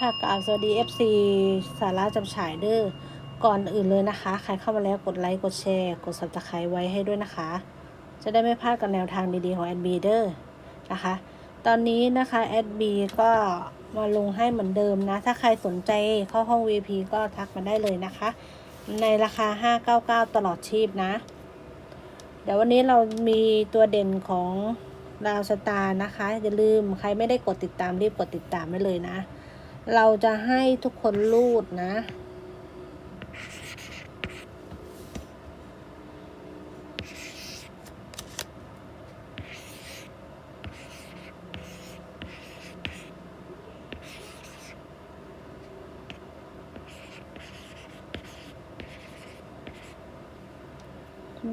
ค่ะกราบสวัสดี FC สาระจำฉายเด้อก่อนอื่นเลยนะคะ ใครเข้ามาแล้วกดไลค์ กดแชร์ กด subscribe ไว้ให้ด้วยนะคะ จะได้ไม่พลาดกับแนวทางดีๆของแอดบีเดอร์นะคะ ตอนนี้นะคะแอดบีก็มาลงให้เหมือนเดิมนะ ถ้าใครสนใจเข้าห้อง VP ก็ทักมาได้เลยนะคะ ในราคา 599 ตลอดชีพนะ เดี๋ยววันนี้เรามีตัวเด่นของดาวสตาร์นะคะ อย่าลืมใครไม่ได้กดติดตามรีบกดติดตามไว้เลยนะ เราจะให้ทุกคนรูดนะ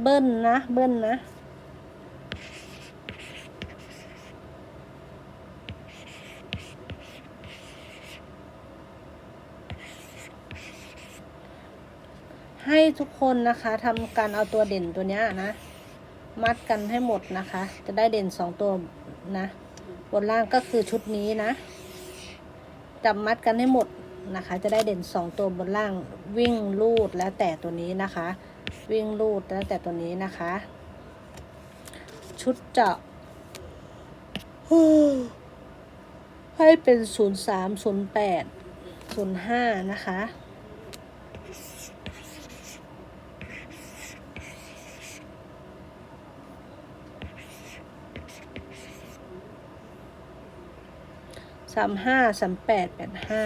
เบิ้ลนะ เบิ้ลนะ ให้ทุกคนนะคะทำการเอาตัวเด่นตัวเนี้ยนะ มัดกันให้หมดนะคะ จะได้เด่นสองตัวนะบนล่างก็คือชุดนี้นะจับมัดกันให้หมดนะคะ จะได้เด่นสองตัวบนล่างวิ่งลูดแล้วแต่ตัวนี้นะคะ วิ่งลูดแล้วแต่ตัวนี้นะคะ ชุดเจาะให้เป็นศูนย์สามศูนย์แปดศูนย์ห้านะคะ สามห้าสามแปดแปดห้า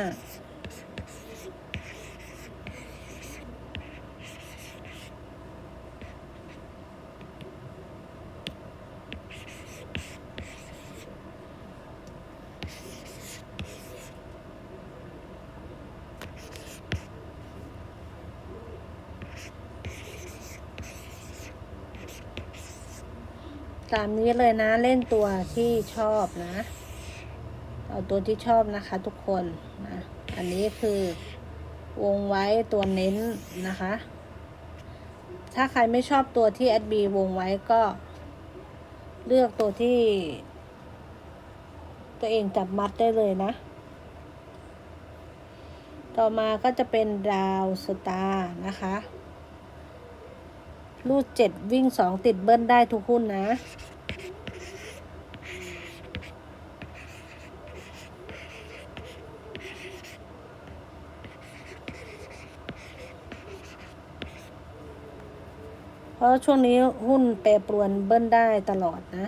ตามนี้เลยนะเล่นตัวที่ชอบนะ เอาตัวที่ชอบนะคะทุกคนนะอันนี้คือวงไว้ตัวเน้นนะคะ ถ้าใครไม่ชอบตัวที่ SB วงไว้ก็ เลือกตัวที่ ตัวเองจับมัดได้เลยนะ ต่อมาก็จะเป็นดาวสตาร์นะคะ รูดเจ็ดวิ่งสองติดเบิ้ลได้ทุกหุ้นนะ ราะช่วงนี้หุ้นแปรปรวนเบิ้ลได้ตลอดนะ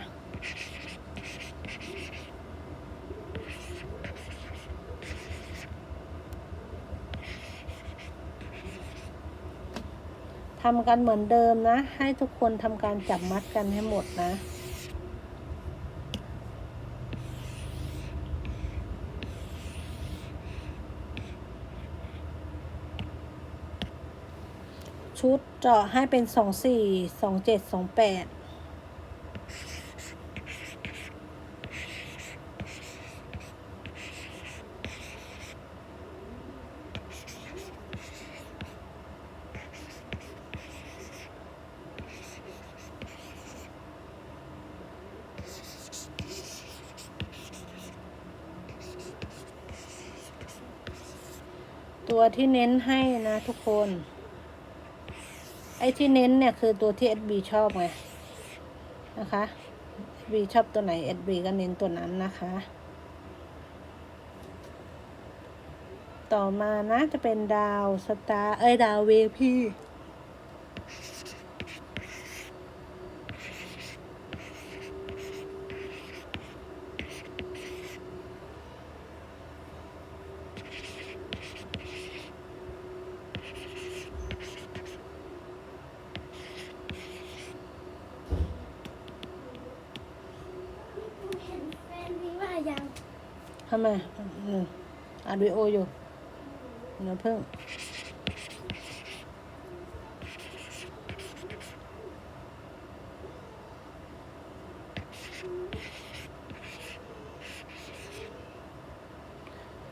ทำกันเหมือนเดิมนะ ให้ทุกคนทำการจับมัดกันให้หมดนะ ชุดเจาะให้เป็นสองสี่สองเจ็ดสองแปดตัวที่เน้นให้นะทุกคน ไอ้ที่เน้นเนี่ยคือตัวที่ SB ชอบไงนะคะ SB ชอบตัวไหน SB ก็เน้นตัวนั้นนะคะ ต่อมานะจะเป็นดาวสตาร์เอ้ยดาวเวพี ทำไมอืมอ่านวิดีโออยู่เดี๋ยวเพิ่ง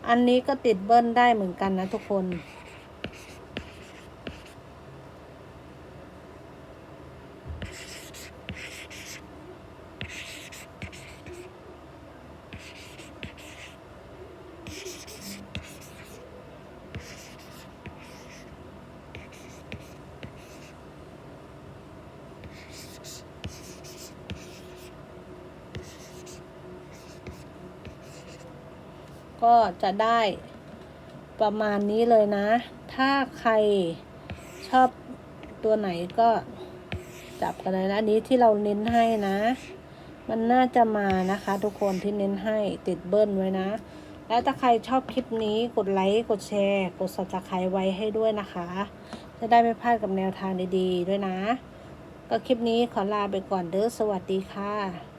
อันนี้ก็ติดเบิ้ลได้เหมือนกันนะทุกคน ก็จะได้ประมาณนี้เลยนะ ถ้าใครชอบตัวไหนก็จับกันเลยนะอันนี้ที่เราเน้นให้นะ มันน่าจะมานะคะ ทุกคนที่เน้นให้ติดเบิ้ลไว้นะ แล้วถ้าใครชอบคลิปนี้กดไลค์กดแชร์ กด subscribe ไว้ให้ด้วยนะคะ จะได้ไม่พลาดกับแนวทางดีๆ ด้วยนะ ก็คลิปนี้ขอลาไปก่อนเด้อสวัสดีค่ะ